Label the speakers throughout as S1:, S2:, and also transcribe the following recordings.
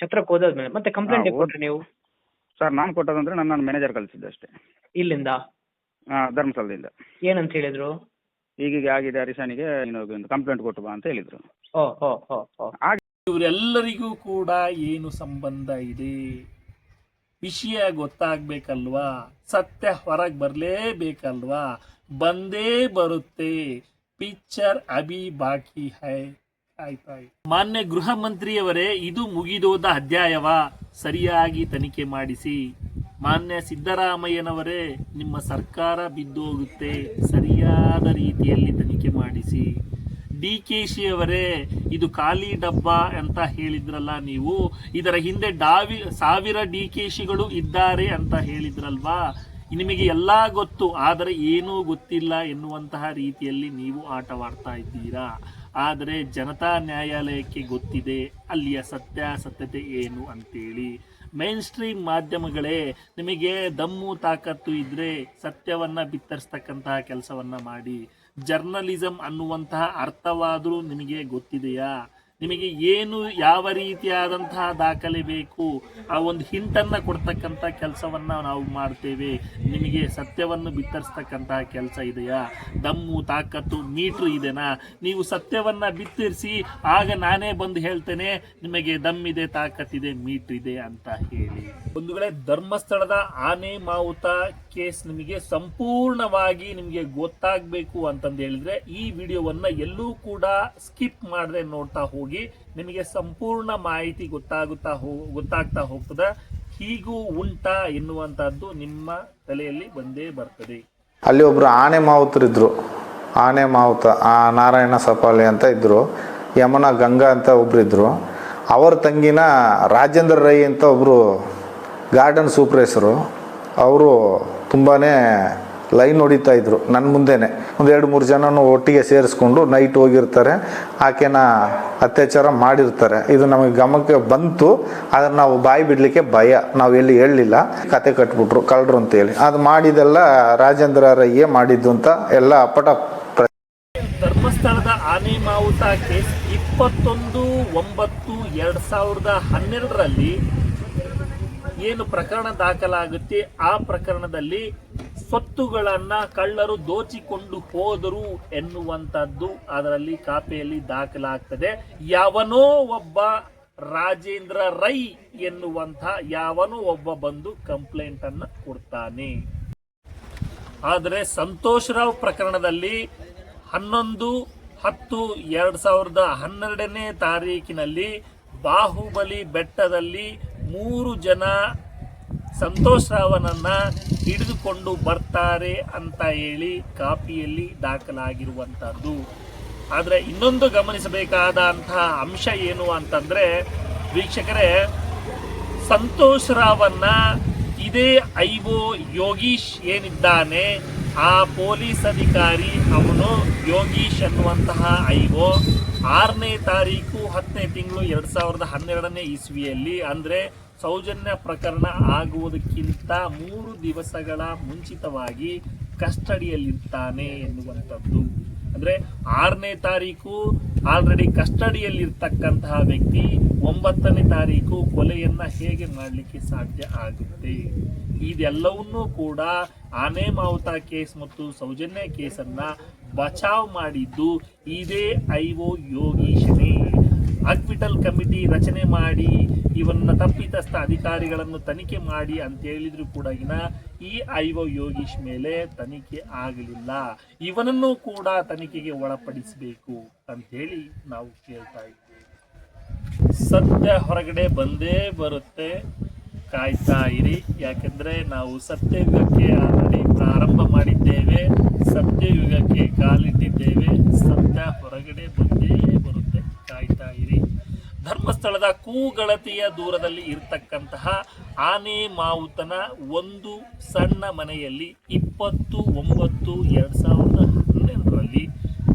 S1: ಛತ್ರಕ್ಕೆ ಹೋದಾದ್ಮೇಲೆ. ಮತ್ತೆ ಕಂಪ್ಲೇಂಟ್
S2: ಹಾ,
S1: ಹೇಗೆ ಕೊಟ್ರಿ ನೀವು?
S2: ಸರ್ ನಾನು ಕೊಟ್ಟದಂದ್ರೆ ನನ್ನ ನನ್ನ ಮ್ಯಾನೇಜರ್ ಕಳಿಸಿದ್ದೆ ಅಷ್ಟೇ.
S1: ಇಲ್ಲಿಂದ?
S2: ಆ, ಧರ್ಮಸ್ಥಳದಿಂದ.
S1: ಏನಂತ ಹೇಳಿದ್ರು?
S2: ಈಗೀಗ ಆಗಿದೆ ಅರಿಸಾನಿಗೆ ನೀನು ಒಂದು ಕಂಪ್ಲೇಂಟ್ ಕೊಟ್ಟು ಬಾ ಅಂತ ಹೇಳಿದ್ರು.
S1: ಓ ಓ ಓ ಓ
S3: ಇವರೆಲ್ಲರಿಗೂ ಕೂಡ ಏನು ಸಂಬಂಧ ಇದೆ? ವಿಷಯ ಗೊತ್ತಾಗ್ಬೇಕಲ್ವಾ? ಸತ್ಯ ಹೊರಗೆ ಬರಲೇಬೇಕಲ್ವಾ? ಬಂದೇ ಬರುತ್ತೆ. ಪಿಕ್ಚರ್ ಅಭಿ ಬಾಕಿ ಹೈ. ಮಾನ್ಯ ಗೃಹ ಮಂತ್ರಿಯವರೇ, ಇದು ಮುಗಿದೋದ ಅಧ್ಯಾಯವ? ಸರಿಯಾಗಿ ತನಿಖೆ ಮಾಡಿಸಿ. ಮಾನ್ಯ ಸಿದ್ದರಾಮಯ್ಯನವರೇ, ನಿಮ್ಮ ಸರ್ಕಾರ ಬಿದ್ದೋಗುತ್ತೆ. ಸರಿಯಾದ ರೀತಿಯಲ್ಲಿ ತನಿಖೆ ಮಾಡಿಸಿ. ಡಿ ಕೆ ಶಿ ಅವರೇ ಇದು ಖಾಲಿ ಡಬ್ಬ ಅಂತ ಹೇಳಿದ್ರಲ್ಲ ನೀವು? ಇದರ ಹಿಂದೆ ಡಾವಿ, ಸಾವಿರ ಡಿ ಕೆ ಶಿಗಳು ಇದ್ದಾರೆ ಅಂತ ಹೇಳಿದ್ರಲ್ವಾ? ನಿಮಗೆ ಎಲ್ಲ ಗೊತ್ತು, ಆದರೆ ಏನೂ ಗೊತ್ತಿಲ್ಲ ಎನ್ನುವಂತಹ ರೀತಿಯಲ್ಲಿ ನೀವು ಆಟವಾಡ್ತಾ ಇದ್ದೀರಾ? ಆದರೆ ಜನತಾ ನ್ಯಾಯಾಲಯಕ್ಕೆ ಗೊತ್ತಿದೆ, ಅಲ್ಲಿಯ ಸತ್ಯಾಸತ್ಯತೆ ಏನು ಅಂತೇಳಿ. ಮೇನ್ ಸ್ಟ್ರೀಮ್ ಮಾಧ್ಯಮಗಳೇ, ನಿಮಗೆ ದಮ್ಮು ತಾಕತ್ತು ಇದ್ರೆ ಸತ್ಯವನ್ನ ಬಿತ್ತರಿಸ್ತಕ್ಕಂತಹ ಕೆಲಸವನ್ನ ಮಾಡಿ. ಜರ್ನಲಿಸಂ ಅನ್ನುವಂತಹ ಅರ್ಥವಾದರೂ ನಿಮಗೆ ಗೊತ್ತಿದೆಯಾ? ನಿಮಗೆ ಏನು ಯಾವ ರೀತಿಯಾದಂತಹ ದಾಖಲೆ ಬೇಕು, ಆ ಒಂದು ಹಿಂಟನ್ನ ಕೊಡ್ತಕ್ಕಂಥ ಕೆಲಸವನ್ನ ನಾವು ಮಾಡ್ತೇವೆ. ನಿಮಗೆ ಸತ್ಯವನ್ನು ಬಿತ್ತರಿಸ್ತಕ್ಕಂತಹ ಕೆಲಸ ಇದೆಯಾ? ದಮ್ಮು, ತಾಕತ್ತು, ಮೀಟ್ರ್ ಇದೆನಾ? ನೀವು ಸತ್ಯವನ್ನ ಬಿತ್ತರಿಸಿ, ಆಗ ನಾನೇ ಬಂದು ಹೇಳ್ತೇನೆ, ನಿಮಗೆ ದಮ್ಮಿದೆ, ತಾಕತ್ತಿದೆ ಮೀಟ್ರ್ ಇದೆ ಅಂತ ಹೇಳಿ. ಒಂದು ವೇಳೆ ಧರ್ಮಸ್ಥಳದ ಆನೆ ಮಾವುತ ಕೇಸ್ ನಿಮಗೆ ಸಂಪೂರ್ಣವಾಗಿ ನಿಮಗೆ ಗೊತ್ತಾಗಬೇಕು ಅಂತಂದು ಹೇಳಿದ್ರೆ, ಈ ವಿಡಿಯೋವನ್ನ ಎಲ್ಲೂ ಕೂಡ ಸ್ಕಿಪ್ ಮಾಡದೆ ನೋಡ್ತಾ ಹೋಗಿ. ನಿಮಗೆ ಸಂಪೂರ್ಣ ಮಾಹಿತಿ ಗೊತ್ತಾಗುತ್ತಾ ಹೋ, ಗೊತ್ತಾಗ್ತಾ ಹೋಗ್ತದೆ. ಹೀಗೂ ಉಂಟಾ ಎನ್ನುವಂಥದ್ದು ನಿಮ್ಮ ತಲೆಯಲ್ಲಿ ಬಂದೇ ಬರ್ತದೆ.
S4: ಅಲ್ಲಿ ಒಬ್ರು ಆನೆ ಮಾವುತರಿದ್ರು ಆನೆ ಮಾವುತ, ಆ ನಾರಾಯಣ ಸಪಾಲಿ ಅಂತ ಇದ್ದರು ಯಮನ ಗಂಗಾ ಅಂತ ಒಬ್ರು ಅವರ ಅವ್ರ ತಂಗಿನ ರಾಜೇಂದ್ರ ರೈ ಅಂತ ಒಬ್ಬರು ಗಾರ್ಡನ್ ಸೂಪ್ರೇಸರು ಅವರು ತುಂಬಾ ಲೈನ್ ಹೊಡಿತಾ ಇದ್ರು ನನ್ನ ಮುಂದೆನೆ. ಒಂದು ಎರಡು ಮೂರು ಜನನು ಒಟ್ಟಿಗೆ ಸೇರಿಸ್ಕೊಂಡು ನೈಟ್ ಹೋಗಿರ್ತಾರೆ, ಆಕೆನ ಅತ್ಯಾಚಾರ ಮಾಡಿರ್ತಾರೆ. ಇದು ನಮಗೆ ಗಮನಕ್ಕೆ ಬಂತು, ಆದರೆ ನಾವು ಬಾಯಿ ಬಿಡಲಿಕ್ಕೆ ಭಯ, ನಾವು ಎಲ್ಲಿ ಹೇಳಲಿಲ್ಲ. ಕತೆ ಕಟ್ಬಿಟ್ರು ಕಳ್ಳರು ಅಂತೇಳಿ. ಅದು ಮಾಡಿದೆಲ್ಲ ರಾಜೇಂದ್ರ ರೈಯೇ ಮಾಡಿದ್ದು ಅಂತ ಎಲ್ಲ ಅಪ್ಪಟ ಪ್ರ-
S3: ಧರ್ಮಸ್ಥಳದ ಆನೆ ಮಾವುತ ಕೇಸ್ ಇಪ್ಪತ್ತೊಂದು, ಒಂಬತ್ತು, ಎರಡ್ ಸಾವಿರದ ಹನ್ನೆರಡರಲ್ಲಿ ಏನು ಪ್ರಕರಣ ದಾಖಲಾಗುತ್ತೆ? ಆ ಪ್ರಕರಣದಲ್ಲಿ ಸ್ವತ್ತುಗಳನ್ನ ಕಳ್ಳರು ದೋಚಿಕೊಂಡು ಹೋದರು ಎನ್ನುವಂಥದ್ದು ಅದರಲ್ಲಿ ಕಾಪೆಯಲ್ಲಿ ದಾಖಲಾಗ್ತದೆ. ಯಾವನೋ ಒಬ್ಬ ರಾಜೇಂದ್ರ ರೈ ಎನ್ನುವಂಥ ಯಾವನೋ ಒಬ್ಬ ಬಂದು ಕಂಪ್ಲೇಂಟ್ ಅನ್ನ ಕೊಡ್ತಾನೆ. ಆದರೆ ಸಂತೋಷ್ ರಾವ್ ಪ್ರಕರಣದಲ್ಲಿ ಹನ್ನೊಂದು, ಹತ್ತು, ಎರಡ್ ಸಾವಿರದ ಹನ್ನೆರಡನೇ ತಾರೀಕಿನಲ್ಲಿ ಬಾಹುಬಲಿ ಬೆಟ್ಟದಲ್ಲಿ ಮೂರು ಜನ ಸಂತೋಷ್ ರಾವನನ್ನು ಹಿಡಿದುಕೊಂಡು ಬರ್ತಾರೆ ಅಂತ ಹೇಳಿ ಕಾಪಿಯಲ್ಲಿ ದಾಖಲಾಗಿರುವಂಥದ್ದು. ಆದರೆ ಇನ್ನೊಂದು ಗಮನಿಸಬೇಕಾದಂತಹ ಅಂಶ ಏನು ಅಂತಂದ್ರೆ, ವೀಕ್ಷಕರೇ, ಸಂತೋಷ್ ರಾವನ್ನ ಇದೇ ಐಒ ಯೋಗೀಶ್ ಏನಿದ್ದಾನೆ, ಆ ಪೊಲೀಸ್ ಅಧಿಕಾರಿ ಅವನು ಯೋಗೀಶ್ ಅನ್ನುವಂತಹ ಒ ಆರನೇ ತಾರೀಕು ಹತ್ತನೇ ತಿಂಗಳು ಎರಡು ಸಾವಿರದ ಹನ್ನೆರಡನೇ ಇಸ್ವಿಯಲ್ಲಿ, ಅಂದ್ರೆ ಸೌಜನ್ಯ ಪ್ರಕರಣ ಆಗುವುದಕ್ಕಿಂತ ಮೂರು ದಿವಸಗಳ ಮುಂಚಿತವಾಗಿ ಕಸ್ಟಡಿಯಲ್ಲಿರ್ತಾನೆ ಎನ್ನುವಂಥದ್ದು. ಅಂದ್ರೆ ಆರನೇ ತಾರೀಕು ಆಲ್ರೆಡಿ ಕಸ್ಟಡಿಯಲ್ಲಿರ್ತಕ್ಕಂತಹ ವ್ಯಕ್ತಿ ಒಂಬತ್ತನೇ ತಾರೀಕು ಕೊಲೆಯನ್ನ ಹೇಗೆ ಮಾಡಲಿಕ್ಕೆ ಸಾಧ್ಯ ಆಗುತ್ತೆ? ಇದೆಲ್ಲವನ್ನೂ ಕೂಡ ಆನೆ ಮಾವುತ ಕೇಸ್ ಮತ್ತು ಸೌಜನ್ಯ ಕೇಸನ್ನ ಬಚಾವ್ ಮಾಡಿದ್ದು ಇದೇ ಐಒ ಯೋಗೀಶನೇ ಅಕ್ವಿಟಲ್ ಕಮಿಟಿ ರಚನೆ ಮಾಡಿ, ಇವನ್ನ ತಪ್ಪಿತಸ್ಥ ಅಧಿಕಾರಿಗಳನ್ನು ತನಿಖೆ ಮಾಡಿ ಅಂತ ಹೇಳಿದ್ರು ಕೂಡ ಈ ಐವ ಯೋಗೀಶ್ ಮೇಲೆ ತನಿಖೆ ಆಗಲಿಲ್ಲ. ಇವನನ್ನು ಕೂಡ ತನಿಖೆಗೆ ಒಳಪಡಿಸಬೇಕು ಅಂತ ಹೇಳಿ ನಾವು ಕೇಳ್ತಾ ಇದ್ದೀವಿ. ಸತ್ಯ ಹೊರಗಡೆ ಬಂದೇ ಬರುತ್ತೆ. ಕಾಯ್ತಾ ಇರಿ. ಯಾಕೆಂದ್ರೆ ನಾವು ಸತ್ಯಯುಗಕ್ಕೆ ಆಲ್ರೆಡಿ ಪ್ರಾರಂಭ ಮಾಡಿದ್ದೇವೆ. ಸತ್ಯಯುಗಕ್ಕೆ ಕಾಲಿಟ್ಟಿದ್ದೇವೆ. ಸತ್ಯ ಹೊರಗಡೆ ಬಂದೇ ಧರ್ಮಸ್ಥಳದ ಕೂಗಳತೆಯ ದೂರದಲ್ಲಿ ಇರತಕ್ಕಂತಹ ಆನೆ ಮಾವುತನ ಒಂದು ಸಣ್ಣ ಮನೆಯಲ್ಲಿ ಇಪ್ಪತ್ತು, ಒಂಬತ್ತು, ಎರಡು ಸಾವಿರದ ಹನ್ನೆರಡರಲ್ಲಿ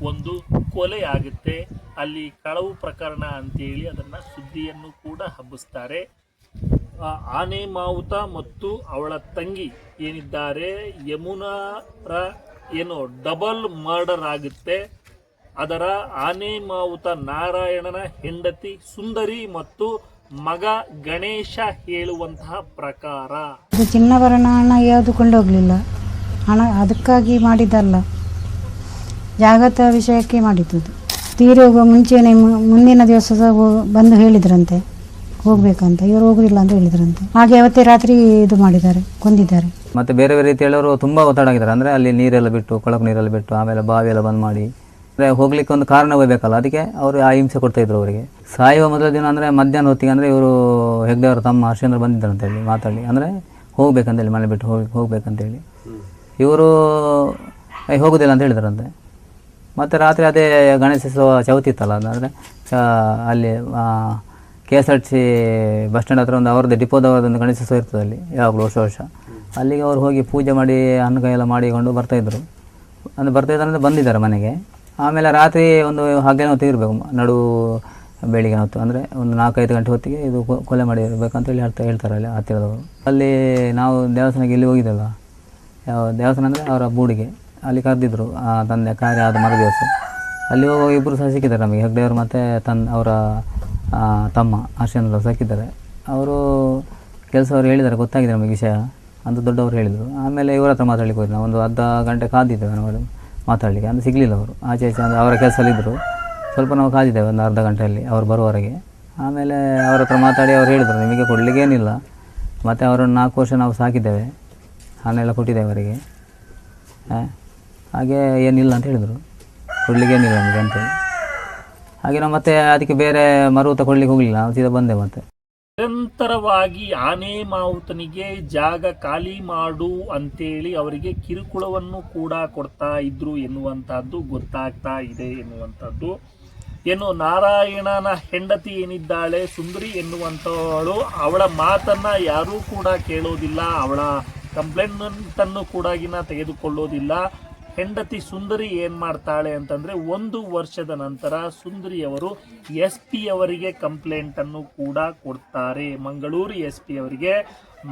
S3: ಒಂದು ಕೊಲೆ ಆಗುತ್ತೆ ಅಲ್ಲಿ ಕಳವು ಪ್ರಕರಣ ಅಂತೇಳಿ ಅದನ್ನು ಸುದ್ದಿಯನ್ನು ಕೂಡ ಹಬ್ಬಿಸ್ತಾರೆ. ಆನೆ ಮಾವುತ ಮತ್ತು ಅವಳ ತಂಗಿ ಏನಿದ್ದಾರೆ, ಯಮುನಾರ ಏನು ಡಬಲ್ ಮರ್ಡರ್ ಆಗುತ್ತೆ. ಅದರ ಆನೆ ಮಾವುತ ನಾರಾಯಣನ ಹೆಂಡತಿ ಸುಂದರಿ ಮತ್ತು ಮಗ ಗಣೇಶ ಹೇಳುವಂತಹ ಪ್ರಕಾರ.
S5: ಅದು ಚಿನ್ನಭರಣ ಹಣ ಯಾವುದು ಕೊಂಡೋಗಲಿಲ್ಲ. ಹಣ ಅದಕ್ಕಾಗಿ ಮಾಡಿದ್ದಲ್ಲ. ಜಾಗತ ವಿಷಯಕ್ಕೆ ಮಾಡಿದ್ದು ತೀರಿ ಹೋಗುವ ಮುಂಚೆನೆ ಮು- ಮುಂದಿನ ದಿವಸ ಬಂದು ಹೇಳಿದ್ರಂತೆ. ಹೋಗ್ಬೇಕಂತ. ಇವರು ಹೋಗುದಿಲ್ಲ ಅಂತ ಹೇಳಿದ್ರಂತೆ. ಹಾಗೆ ಅವತ್ತೇ ರಾತ್ರಿ ಇದು ಮಾಡಿದ್ದಾರೆ ಕೊಂದಿದ್ದಾರೆ.
S6: ಮತ್ತೆ ಬೇರೆ ಬೇರೆ ರೀತಿ ಹೇಳೋರು ತುಂಬಾ ಒತ್ತಡ ಆಗಿದ್ದಾರೆ ಅಂದ್ರೆ ಅಲ್ಲಿ ನೀರೆಲ್ಲ ಬಿಟ್ಟು ಕೊಳಕು ನೀರೆಲ್ಲ ಬಿಟ್ಟು ಆಮೇಲೆ ಬಾವಿ ಎಲ್ಲ ಬಂದ್ ಮಾಡಿ. ಅಂದರೆ ಹೋಗ್ಲಿಕ್ಕೆ ಒಂದು ಕಾರಣವೇ ಬೇಕಲ್ಲ. ಅದಕ್ಕೆ ಅವರು ಆ ಹಿಂಸೆ ಕೊಡ್ತಾ ಇದ್ರು ಅವರಿಗೆ. ಸಾಯುವ ಮೊದಲ ದಿನ ಅಂದರೆ ಮಧ್ಯಾಹ್ನ ಹೊತ್ತಿಗೆ ಅಂದರೆ ಇವರು ಹೆಗ್ಡೆಯವರು ತಮ್ಮ ಹರ್ಷೇಂದ್ರ ಬಂದಿದ್ದರು ಅಂತೇಳಿ ಮಾತಾಡಿ. ಅಂದರೆ ಹೋಗ್ಬೇಕಂತೇಳಿ ಮನೆ ಬಿಟ್ಟು ಹೋಗಿ ಹೋಗ್ಬೇಕಂತೇಳಿ. ಇವರು ಹೋಗೋದಿಲ್ಲ ಅಂತ ಹೇಳಿದ್ರಂತೆ. ಮತ್ತು ರಾತ್ರಿ ಅದೇ ಗಣೇಶ ಚೌತಿ ಇತ್ತಲ್ಲ ಅಂದರೆ ಅಲ್ಲಿ K S R T C bus stand ಹತ್ರ ಒಂದು ಅವ್ರದ್ದು ಡಿಪೋದವ್ರದ್ದೊಂದು ಗಣೇಶೋತ್ಸವ ಇರ್ತದೆ ಅಲ್ಲಿ, ಯಾವಾಗಲೂ ವರ್ಷ ವರ್ಷ. ಅಲ್ಲಿಗೆ ಅವ್ರು ಹೋಗಿ ಪೂಜೆ ಮಾಡಿ ಹಣ್ಣು ಎಲ್ಲ ಮಾಡಿಕೊಂಡು ಬರ್ತಾಯಿದ್ರು ಅಂದರೆ ಬರ್ತಾಯಿದ್ದಾರೆ ಅಂದರೆ ಬಂದಿದ್ದಾರೆ ಮನೆಗೆ. ಆಮೇಲೆ ರಾತ್ರಿ ಒಂದು ಹಗ್ಗನ ಹೊತ್ತಿಗೆ ಇರಬೇಕು, ನಡು ಬೆಳಿಗ್ಗೆ ಹೊತ್ತು. ಅಂದರೆ ಒಂದು ನಾಲ್ಕೈದು ಗಂಟೆ ಹೊತ್ತಿಗೆ ಇದು ಕೊಲೆ ಮಾಡಿ ಇರಬೇಕಂತೇಳಿ ಹೇಳ್ತಾ, ಹೇಳ್ತಾರೆ ಅಲ್ಲಿ ಹತ್ತಿರದವರು. ಅಲ್ಲಿ ನಾವು ದೇವಸ್ಥಾನಕ್ಕೆ ಇಲ್ಲಿ ಹೋಗಿದ್ದೆಲ್ಲ ಯಾವ ದೇವಸ್ಥಾನ ಅಂದರೆ ಅವರ ಬೂಡಿಗೆ, ಅಲ್ಲಿ ಕರೆದಿದ್ದರು ಆ ತಂದೆ, ಕಾರ್ಯ ಆದ ಮರು ದಿವಸ ಅಲ್ಲಿ ಹೋಗುವ ಇಬ್ಬರು ಸಹ ಸಿಕ್ಕಿದ್ದಾರೆ ನಮಗೆ. ಹೆಗ್ಡೆಯವರು ಮತ್ತು ತನ್, ಅವರ ತಮ್ಮ ಹರ್ಷನಲ್ಲ ಸಿಕ್ಕಿದ್ದಾರೆ. ಅವರು ಕೆಲಸವರು ಹೇಳಿದ್ದಾರೆ, ಗೊತ್ತಾಗಿದೆ ನಮಗೆ ವಿಷಯ ಅಂತ ದೊಡ್ಡವರು ಹೇಳಿದರು. ಆಮೇಲೆ ಇವರ ಹತ್ರ ಮಾತಾಡಲಿಕ್ಕೆ ಹೋಗಿ ಒಂದು ಅರ್ಧ ಗಂಟೆ ಕಾದಿದ್ದೇವೆ ನಾವು. ಮಾತಾಡಲಿಕ್ಕೆ, ಅಂದರೆ ಸಿಗಲಿಲ್ಲ ಅವರು. ಆಚೆ ಈಚೆ ಅಂದರೆ ಅವರ ಕೆಲಸದಲ್ಲಿದ್ದರು ಸ್ವಲ್ಪ ನಾವು ಕಾದಿದ್ದೇವೆ ಒಂದು ಅರ್ಧ ಗಂಟೆಯಲ್ಲಿ ಅವರು ಬರುವವರೆಗೆ. ಆಮೇಲೆ ಅವರ ಹತ್ರ ಮಾತಾಡಿ ಅವ್ರು ಹೇಳಿದರು, ನಿಮಗೆ ಕೊಡಲಿಕ್ಕೇನಿಲ್ಲ ಮತ್ತು ಅವರನ್ನು ನಾಲ್ಕು ವರ್ಷ ನಾವು ಸಾಕಿದ್ದೇವೆ. ಹಣ ಎಲ್ಲ ಕೊಟ್ಟಿದ್ದೇವೆ ಅವರಿಗೆ. ಹಾಗೆ ಏನಿಲ್ಲ ಅಂತ ಹೇಳಿದರು. ಕೊಡಲಿಕ್ಕೇನಿಲ್ಲ ನಮಗೆ ಅಂತೇಳಿ ಹಾಗೆ ನಾವು ಮತ್ತೆ ಅದಕ್ಕೆ ಬೇರೆ ಮರು ತಗೊಳ್ಳಿಕ್ಕೆ ಹೋಗಲಿಲ್ಲ. ನಾವು ಸೀದಾ ಬಂದೆ ಮತ್ತೆ.
S3: ನಿರಂತರವಾಗಿ ಆನೆ ಮಾವುತನಿಗೆ ಜಾಗ ಖಾಲಿ ಮಾಡು ಅಂತೇಳಿ ಅವರಿಗೆ ಕಿರುಕುಳವನ್ನು ಕೂಡ ಕೊಡ್ತಾ ಇದ್ರು ಎನ್ನುವಂಥದ್ದು ಗೊತ್ತಾಗ್ತಾ ಇದೆ ಎನ್ನುವಂಥದ್ದು. ಏನು ನಾರಾಯಣನ ಹೆಂಡತಿ ಏನಿದ್ದಾಳೆ, ಸುಂದರಿ ಎನ್ನುವಂಥವಳು, ಅವಳ ಮಾತನ್ನ ಯಾರೂ ಕೂಡ ಕೇಳೋದಿಲ್ಲ, ಅವಳ ಕಂಪ್ಲೇಂಟ್ ಅನ್ನು ಕೂಡಗಿನ ತೆಗೆದುಕೊಳ್ಳೋದಿಲ್ಲ. ಹೆಂಡತಿ ಸುಂದರಿ ಏನು ಮಾಡ್ತಾಳೆ ಅಂತಂದ್ರೆ ಒಂದು ವರ್ಷದ ನಂತರ ಸುಂದರಿಯವರು ಎಸ್ ಪಿ ಅವರಿಗೆ ಕಂಪ್ಲೇಂಟ್ ಅನ್ನು ಕೂಡ ಕೊಡ್ತಾರೆ. ಮಂಗಳೂರು ಎಸ್ ಪಿ ಅವರಿಗೆ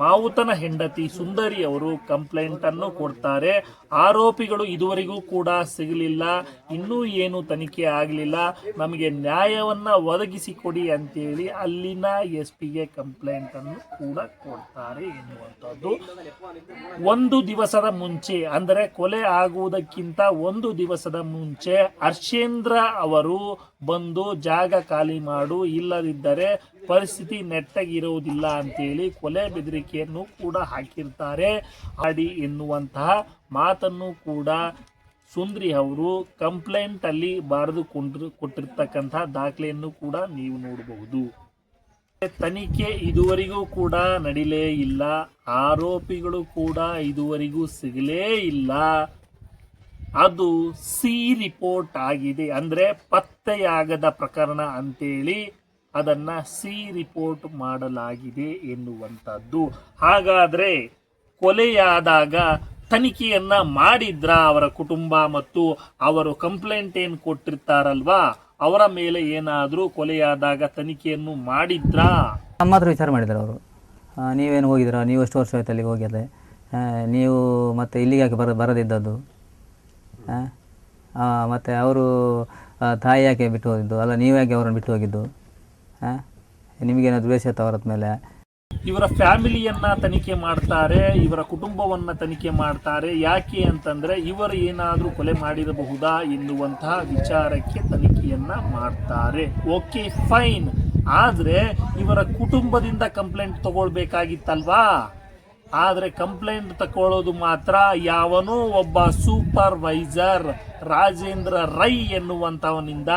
S3: ಮಾವುತನ ಹೆಂಡತಿ ಸುಂದರಿ ಅವರು ಕಂಪ್ಲೇಂಟ್ ಅನ್ನು ಕೊಡ್ತಾರೆ. ಆರೋಪಿಗಳು ಇದುವರೆಗೂ ಕೂಡ ಸಿಗಲಿಲ್ಲ, ಇನ್ನೂ ಏನು ತನಿಖೆ ಆಗಲಿಲ್ಲ, ನಮಗೆ ನ್ಯಾಯವನ್ನ ಒದಗಿಸಿಕೊಡಿ ಅಂತೇಳಿ ಅಲ್ಲಿನ ಎಸ್ ಪಿಗೆ ಕಂಪ್ಲೇಂಟ್ ಅನ್ನು ಕೂಡ ಕೊಡ್ತಾರೆ ಎನ್ನುವಂಥದ್ದು. ಒಂದು ದಿವಸದ ಮುಂಚೆ, ಅಂದರೆ ಕೊಲೆ ಆಗುವುದಕ್ಕಿಂತ ಒಂದು ದಿವಸದ ಮುಂಚೆ ಹರ್ಷೇಂದ್ರ ಅವರು ಬಂದು ಜಾಗ ಖಾಲಿ ಮಾಡು, ಇಲ್ಲದಿದ್ದರೆ ಪರಿಸ್ಥಿತಿ ನೆಟ್ಟಗಿರುವುದಿಲ್ಲ ಅಂತೇಳಿ ಕೊಲೆ ಬೆದರಿಕೆಯನ್ನು ಕೂಡ ಹಾಕಿರ್ತಾರೆ. ಆಡಿ ಎನ್ನುವಂತಹ ಮಾತನ್ನು ಕೂಡ ಸುಂದ್ರಿ ಅವರು ಕಂಪ್ಲೇಂಟ್ ಅಲ್ಲಿ ಬಾರದು ಕೊಟ್ಟಿರ್ತಕ್ಕಂತಹ ದಾಖಲೆಯನ್ನು ಕೂಡ ನೀವು ನೋಡಬಹುದು. ತನಿಖೆ ಇದುವರೆಗೂ ಕೂಡ ನಡಿಲೇ ಇಲ್ಲ. ಆರೋಪಿಗಳು ಕೂಡ ಇದುವರೆಗೂ ಸಿಗಲೇ ಇಲ್ಲ. ಅದು ಸಿ ರಿಪೋರ್ಟ್ ಆಗಿದೆ. ಅಂದ್ರೆ ಪತ್ತೆಯಾಗದ ಪ್ರಕರಣ ಅಂತೇಳಿ ಅದನ್ನ ಸಿ ರಿಪೋರ್ಟ್ ಮಾಡಲಾಗಿದೆ ಎನ್ನುವಂಥದ್ದು. ಹಾಗಾದ್ರೆ ಕೊಲೆಯಾದಾಗ ತನಿಖೆಯನ್ನ ಮಾಡಿದ್ರ ಅವರ ಕುಟುಂಬ ಮತ್ತು ಅವರು ಕಂಪ್ಲೇಂಟ್ ಏನು ಕೊಟ್ಟಿರ್ತಾರಲ್ವಾ? ಅವರ ಮೇಲೆ ಏನಾದರೂ ಕೊಲೆಯಾದಾಗ ತನಿಖೆಯನ್ನು ಮಾಡಿದ್ರಾ?
S6: ನಮ್ಮ ಹತ್ರ ವಿಚಾರ ಮಾಡಿದ್ರು ಅವರು. ನೀವೇನು ಹೋಗಿದ್ದೀರಾ? ನೀವು ಎಷ್ಟು ವರ್ಷ ಆಯ್ತು ಅಲ್ಲಿಗೆ ಹೋಗಿದ್ದೆ? ನೀವು ಮತ್ತೆ ಇಲ್ಲಿಗೆ ಯಾಕೆ ಬರ, ಬರದಿದ್ದದ್ದು? ಮತ್ತು ಅವರು ತಾಯಿ ಯಾಕೆ ಬಿಟ್ಟು ಹೋಗಿದ್ದು? ಅಲ್ಲ, ನೀವು ಯಾಕೆ ಅವರನ್ನು ಬಿಟ್ಟು ಹೋಗಿದ್ದು? ನಿಮಗೇನಾದ್ರು ದ್ವೇಷ ಇತ್ತು ಅವರ ಮೇಲೆ?
S3: ಇವರ ಫ್ಯಾಮಿಲಿಯನ್ನ ತನಿಖೆ ಮಾಡ್ತಾರೆ, ಇವರ ಕುಟುಂಬವನ್ನ ತನಿಖೆ ಮಾಡ್ತಾರೆ. ಯಾಕೆ ಅಂತಂದ್ರೆ ಇವರು ಏನಾದರೂ ಕೊಲೆ ಮಾಡಿರಬಹುದಾ ಎನ್ನುವಂತಹ ವಿಚಾರಕ್ಕೆ ತನಿಖೆಯನ್ನ ಮಾಡ್ತಾರೆ. ಓಕೆ ಫೈನ್ ಆದ್ರೆ ಇವರ ಕುಟುಂಬದಿಂದ ಕಂಪ್ಲೇಂಟ್ ತಗೊಳ್ಬೇಕಾಗಿತ್ತಲ್ವಾ? ಆದ್ರೆ ಕಂಪ್ಲೇಂಟ್ ತಗೊಳ್ಳೋದು ಮಾತ್ರ ಯಾವನೋ ಒಬ್ಬ ಸೂಪರ್ವೈಸರ್ ರಾಜೇಂದ್ರ ರೈ ಎನ್ನುವಂತವನಿಂದ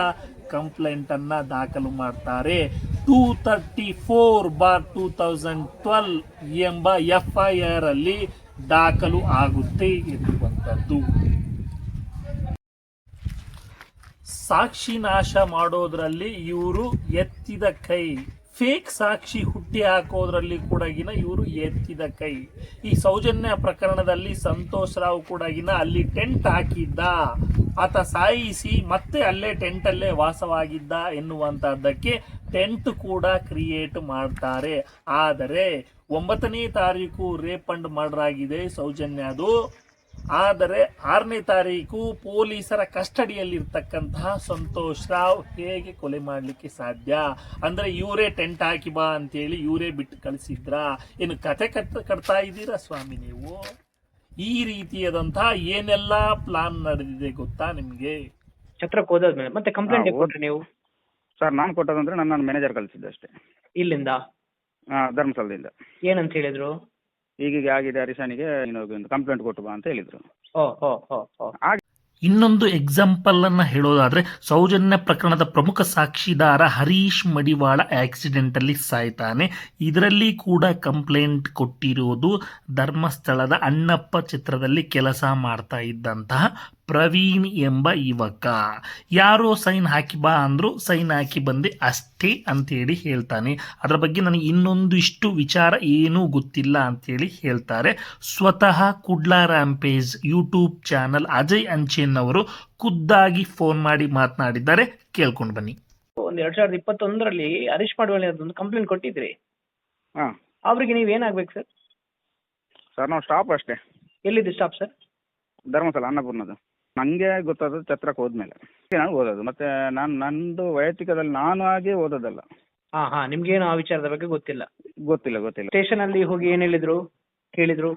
S3: ಕಂಪ್ಲೇಂಟ್ ಅನ್ನ ದಾಖಲು ಮಾಡ್ತಾರೆ. Two thirty four bar two thousand twelve ಎಂಬ ಎಫ್ ಐ ಆರ್ ಅಲ್ಲಿ ದಾಖಲು ಆಗುತ್ತೆ ಎನ್ನುವಂಥದ್ದು. ಸಾಕ್ಷಿ ನಾಶ ಮಾಡೋದ್ರಲ್ಲಿ ಇವರು ಎತ್ತಿದ ಕೈ. ಫೇಕ್ ಸಾಕ್ಷಿ ಹುಟ್ಟಿ ಹಾಕೋದ್ರಲ್ಲಿ ಕೂಡಗಿನ ಇವರು ಎತ್ತಿದ ಕೈ. ಈ ಸೌಜನ್ಯ ಪ್ರಕರಣದಲ್ಲಿ ಸಂತೋಷ್ ರಾವ್ ಕೂಡಗಿನ ಅಲ್ಲಿ ಟೆಂಟ್ ಹಾಕಿದ್ದ. ಆತ ಸಾಯಿಸಿ ಮತ್ತೆ ಅಲ್ಲೇ ಟೆಂಟ್ ಅಲ್ಲೇ ವಾಸವಾಗಿದ್ದ ಎನ್ನುವಂಥದ್ದಕ್ಕೆ ಟೆಂಟ್ ಕೂಡ ಕ್ರಿಯೇಟ್ ಮಾಡ್ತಾರೆ. ಆದರೆ ಒಂಬತ್ತನೇ ತಾರೀಕು ರೇಪ್ ಅಂಡ್ ಮರ್ಡರ್ ಆಗಿದೆ ಸೌಜನ್ಯದು ಆದರೆ ಆರನೇ ತಾರೀಕು ಪೊಲೀಸರ ಕಸ್ಟಡಿಯಲ್ಲಿರ್ತಕ್ಕಂತಹ ಸಂತೋಷ್ ರಾವ್ ಹೇಗೆ ಕೊಲೆ ಮಾಡಲಿಕ್ಕೆ ಸಾಧ್ಯ? ಅಂದ್ರೆ ಇವರೇ ಟೆಂಟ್ ಹಾಕಿ ಬಾ ಅಂತೇಳಿ ಇವರೇ ಬಿಟ್ಟು ಕಳಿಸಿದ್ರ? ಏನು ಕತೆ ಕಟ್ ಕಟ್ತಾ ಇದ್ದೀರಾ ಸ್ವಾಮಿ ನೀವು? ಈ ರೀತಿಯಾದಂತಹ ಏನೆಲ್ಲ ಪ್ಲಾನ್ ನಡೆದಿದೆ ಗೊತ್ತಾ ನಿಮ್ಗೆ?
S1: ಛತ್ರಕ್ಕೆ ಹೋದಾದ್ಮೇಲೆ ಮತ್ತೆ ಕಂಪ್ಲೇಂಟ್
S2: ಹಾ,
S1: ಕೊಟ್ರಿ ನೀವು?
S2: ಸರ್ ನಾನು ಕೊಟ್ಟದಂದ್ರೆ ನನ್ನ ಮ್ಯಾನೇಜರ್ ಕಳಿಸಿದ್ದೆ ಅಷ್ಟೇ.
S1: ಇಲ್ಲಿಂದ?
S2: ಆ, ಧರ್ಮಸ್ಥಳದಿಂದ.
S1: ಏನಂತ ಹೇಳಿದ್ರು?
S2: ಹೀಗೀಗೆ ಆಗಿದೆ ಹರೀಶನಿಗೆ ನೀನು ಒಂದು ಕಂಪ್ಲೇಂಟ್ ಕೊಟ್ಟು ಬಾ ಅಂತ ಹೇಳಿದ್ರು.
S3: ಇನ್ನೊಂದು ಎಕ್ಸಾಂಪಲ್ ಅನ್ನ ಹೇಳೋದಾದ್ರೆ ಸೌಜನ್ಯ ಪ್ರಕರಣದ ಪ್ರಮುಖ ಸಾಕ್ಷಿದಾರ ಹರೀಶ್ ಮಡಿವಾಳ ಆಕ್ಸಿಡೆಂಟ್ ಅಲ್ಲಿ ಸಾಯ್ತಾನೆ. ಇದರಲ್ಲಿ ಕೂಡ ಕಂಪ್ಲೇಂಟ್ ಕೊಟ್ಟಿರುವುದು ಧರ್ಮಸ್ಥಳದ ಅಣ್ಣಪ್ಪ ಚಿತ್ರದಲ್ಲಿ ಕೆಲಸ ಮಾಡ್ತಾ ಇದ್ದಂತಹ ಪ್ರವೀಣ್ ಎಂಬ ಯುವಕ. ಯಾರೋ ಸೈನ್ ಹಾಕಿ ಬಾ ಅಂದ್ರು ಸೈನ್ ಹಾಕಿ ಬಂದೆ ಅಷ್ಟೇ ಅಂತೇಳಿ ಹೇಳ್ತಾನೆ. ಅದರ ಬಗ್ಗೆ ನನಗೆ ಇನ್ನೊಂದು ಇಷ್ಟು ವಿಚಾರ ಏನೂ ಗೊತ್ತಿಲ್ಲ ಅಂತೇಳಿ ಹೇಳ್ತಾರೆ. ಸ್ವತಃ Kudla rampage YouTube channel Ajay Anchan ಅವರು ಖುದ್ದಾಗಿ ಫೋನ್ ಮಾಡಿ ಮಾತನಾಡಿದ್ದಾರೆ. ಕೇಳ್ಕೊಂಡು ಬನ್ನಿ.
S1: ಒಂದು ಎರಡ್ ಸಾವಿರದ ಇಪ್ಪತ್ತೊಂದರಲ್ಲಿ ಹರೀಶ್ ಮಾಡ್ವಳ್ಳಿ ಒಂದು ಕಂಪ್ಲೇಂಟ್ ಕೊಟ್ಟಿದ್ರಿ.
S2: ಹಾಂ.
S1: ಅವ್ರಿಗೆ ನೀವು ಏನಾಗ್ಬೇಕು ಸರ್?
S2: ಸರ್ ನಾವು ಸ್ಟಾಪ್ ಅಷ್ಟೇ.
S1: ಎಲ್ಲಿದೆ ಸ್ಟಾಪ್ ಸರ್?
S2: ಧರ್ಮಸ್ಥಳ ಅನ್ನಪೂರ್ಣದು ನನಗೆ ಗೊತ್ತಾದದ್ದು ಛತ್ರಕ್ಕೆ ಹೋದ್ಮೇಲೆ. ನಾನು ಓದೋದು. ಮತ್ತೆ ನಾನು ನಂದು ವೈಯಕ್ತಿಕದಲ್ಲಿ ನಾನು ಆಗಿ ಓದೋದಲ್ಲ.
S1: ಹಾ ಹಾ. ನಿಮ್ಗೇನು ಆ ವಿಚಾರದ ಬಗ್ಗೆ ಗೊತ್ತಿಲ್ಲ?
S2: ಗೊತ್ತಿಲ್ಲ ಗೊತ್ತಿಲ್ಲ.
S1: ಸ್ಟೇಷನ್ ಅಲ್ಲಿ ಹೋಗಿ ಏನ್ ಹೇಳಿದ್ರು? ಕೇಳಿದ್ರು?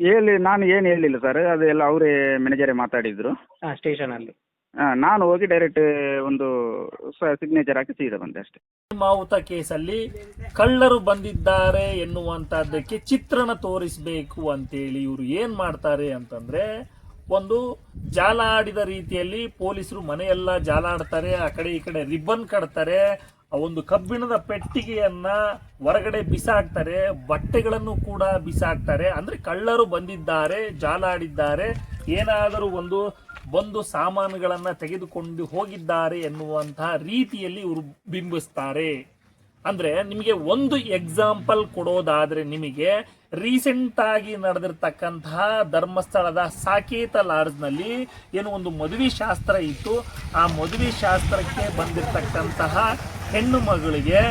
S2: ಹೇಳಿ ನಾನು ಏನು ಹೇಳಿಲ್ಲ ಸರ್. ಅದೆಲ್ಲ ಅವರೇ ಮ್ಯಾನೇಜರ್ ಮಾತಾಡಿದ್ರು.
S1: ಹಾ ಸ್ಟೇಷನ್ ಅಲ್ಲಿ
S2: ಆ, ನಾನು ಹೋಗಿ ಡೈರೆಕ್ಟ್ ಒಂದು ಸಿಗ್ನೇಚರ್ ಹಾಕಿ ಸೀದಾ ಬಂದೆ ಅಷ್ಟೇ.
S3: ಮಾವುತ ಕೇಸಲ್ಲಿ ಕಳ್ಳರು ಬಂದಿದ್ದಾರೆ ಎನ್ನುವಂತಹದ್ದಕ್ಕೆ ಚಿತ್ರಣ ತೋರಿಸಬೇಕು ಅಂತೇಳಿ ಇವರು ಏನ್ ಮಾಡ್ತಾರೆ ಅಂತಂದ್ರೆ ಒಂದು ಜಾಲ ಆಡಿದ ರೀತಿಯಲ್ಲಿ ಪೊಲೀಸರು ಮನೆಯೆಲ್ಲ ಜಾಲ ಆಡ್ತಾರೆ, ಆ ಕಡೆ ಈ ಕಡೆ ರಿಬ್ಬನ್ ಕಟ್ತಾರೆ ಒಂದು ಕಬ್ಬಿಣದ ಪೆಟ್ಟಿಗೆಯನ್ನ ಹೊರಗಡೆ ಬಿಸಾಕ್ತಾರೆ, ಬಟ್ಟೆಗಳನ್ನು ಕೂಡ ಬಿಸಾಕ್ತಾರೆ. ಅಂದ್ರೆ ಕಳ್ಳರು ಬಂದಿದ್ದಾರೆ, ಜಾಲ ಆಡಿದ್ದಾರೆ, ಏನಾದರೂ ಒಂದು ಬಂದು ಸಾಮಾನುಗಳನ್ನು ತೆಗೆದುಕೊಂಡು ಹೋಗಿದ್ದಾರೆ ಎನ್ನುವಂತಹ ರೀತಿಯಲ್ಲಿ ಇವರು ಬಿಂಬಿಸ್ತಾರೆ. ಅಂದ್ರೆ ನಿಮಗೆ ಒಂದು ಎಕ್ಸಾಂಪಲ್ ಕೊಡೋದಾದ್ರೆ ನಿಮಗೆ ರೀಸೆಂಟ್ ಆಗಿ ನಡೆದಿರ್ತಕ್ಕಂತಹ ಧರ್ಮಸ್ಥಳದ ಸಾಕೇತ ಲಾಡ್ಜ್ನಲ್ಲಿ ಏನು ಒಂದು ಮದುವೆ ಶಾಸ್ತ್ರ ಇತ್ತು. ಆ ಮದುವೆ ಶಾಸ್ತ್ರಕ್ಕೆ ಬಂದಿರತಕ್ಕಂತಹ ಹೆಣ್ಣು ಮಗಳಿಗೆ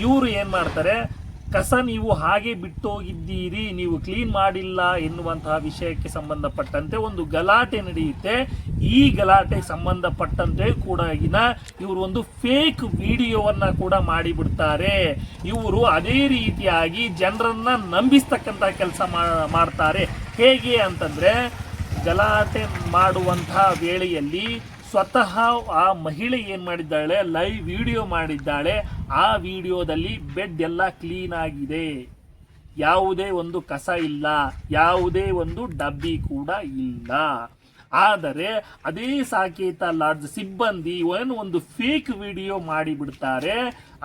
S3: ಇವರು ಏನು ಮಾಡ್ತಾರೆ? ಕಸ ನೀವು ಹಾಗೆ ಬಿಟ್ಟೋಗಿದ್ದೀರಿ, ನೀವು ಕ್ಲೀನ್ ಮಾಡಿಲ್ಲ ಎನ್ನುವಂತಹ ವಿಷಯಕ್ಕೆ ಸಂಬಂಧಪಟ್ಟಂತೆ ಒಂದು ಗಲಾಟೆ ನಡೆಯುತ್ತೆ. ಈ ಗಲಾಟೆ ಸಂಬಂಧಪಟ್ಟಂತೆ ಕೂಡ ಇವರು ಒಂದು ಫೇಕ್ ವಿಡಿಯೋವನ್ನ ಕೂಡ ಮಾಡಿಬಿಡ್ತಾರೆ. ಇವರು ಅದೇ ರೀತಿಯಾಗಿ ಜನರನ್ನ ನಂಬಿಸ್ತಕ್ಕಂಥ ಕೆಲಸ ಮಾಡ್ತಾರೆ. ಹೇಗೆ ಅಂತಂದ್ರೆ ಗಲಾಟೆ ಮಾಡುವಂತಹ ವೇಳೆಯಲ್ಲಿ ಸ್ವತಃ ಆ ಮಹಿಳೆ ಏನು ಮಾಡಿದ್ದಾಳೆ? ಲೈವ್ ವಿಡಿಯೋ ಮಾಡಿದ್ದಾಳೆ. ಆ ವಿಡಿಯೋದಲ್ಲಿ ಬೆಡ್ ಎಲ್ಲ ಕ್ಲೀನ್ ಆಗಿದೆ. ಯಾವುದೇ ಒಂದು ಕಸ ಇಲ್ಲ. ಯಾವುದೇ ಒಂದು ಡಬ್ಬಿ ಕೂಡ ಇಲ್ಲ. ಆದರೆ ಅದೇ ಸಾಕೇತ ಲಾಡ್ಜ್ ಸಿಬ್ಬಂದಿ ಏನು ಒಂದು ಫೇಕ್ ವಿಡಿಯೋ ಮಾಡಿಬಿಡ್ತಾರೆ.